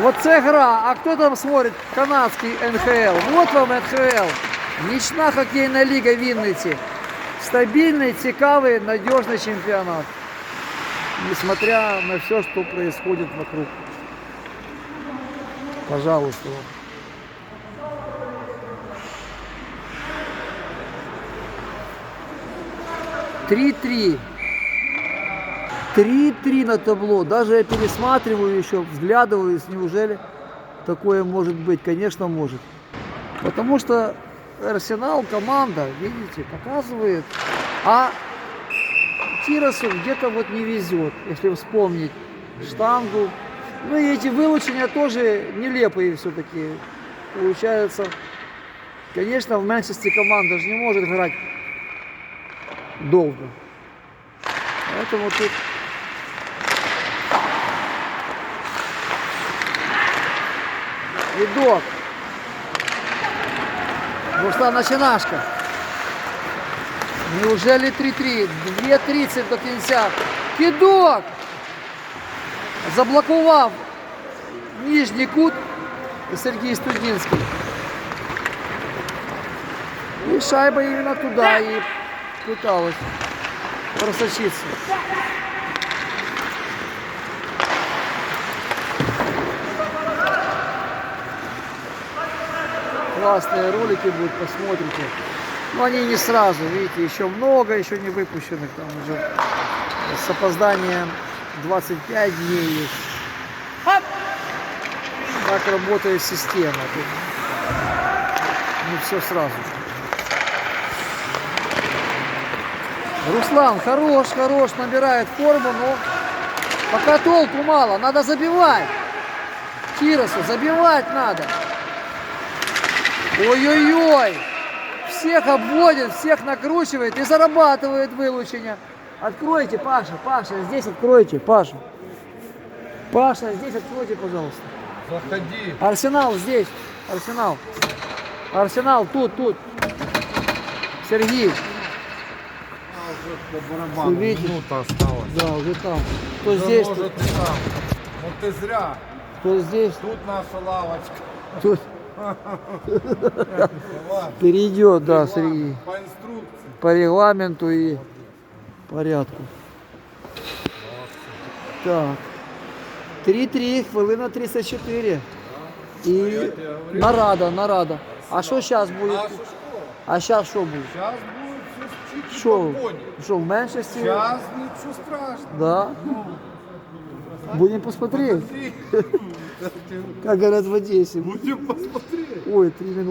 Вот це гра. А кто там смотрит канадский НХЛ? Вот вам НХЛ. Нічна хоккейна ліга Вінниці. Стабильный, цікавый, надежный чемпионат. Несмотря на все, что происходит вокруг. Пожалуйста. вам. Три-три. 3-3 на табло. Даже я пересматриваю еще, взглядываюсь, неужели такое может быть? Конечно, может. Потому что Арсенал, команда, видите, показывает. А Тиросу где-то вот не везет, если вспомнить штангу. Ну и эти вылучения тоже нелепые все-таки. Получается, конечно, в Манчестере команда же не может играть долго. Поэтому тут видок. Руслан начинашка. Неужели 3-3? 2.30 до кінця. Кидок! Заблокував нижній кут Сергій Студінський. І шайба іменно туди і пыталась просочиться. Классные ролики будут, посмотрите. Но они не сразу, видите, еще много, еще не выпущенных. Там уже с опозданием 25 дней есть. Так работает система. Тут не все сразу. Руслан хорош, хорош, набирает форму, но пока толку мало, надо забивать. Киросу забивать надо. Ой-ой-ой. Всех обводит, всех накручивает и зарабатывает вылучение. Откройте, Паша, Паша, здесь откройте, Паша. Паша, здесь откройте, пожалуйста. Заходи. Арсенал здесь. Арсенал. Арсенал тут, тут. Сергей. По барабану. Видите? Минута осталась. Да, уже там. Кто Да здесь, может ты там. Вот ты зря. кто здесь, Тут наша лавочка. тут. Перейдет, да, Сергей. По инструкции. По регламенту и порядку. Так. 3-3, хвилина 34. І нарада, нарада. А що зараз буде? А зараз що буде? Сейчас будет все чуть-чуть Що? Що, в меншості? Сейчас ничего страшного. Да. Будем посмотреть, как говорят в Одессе. Будем посмотреть. Ой, три минуты.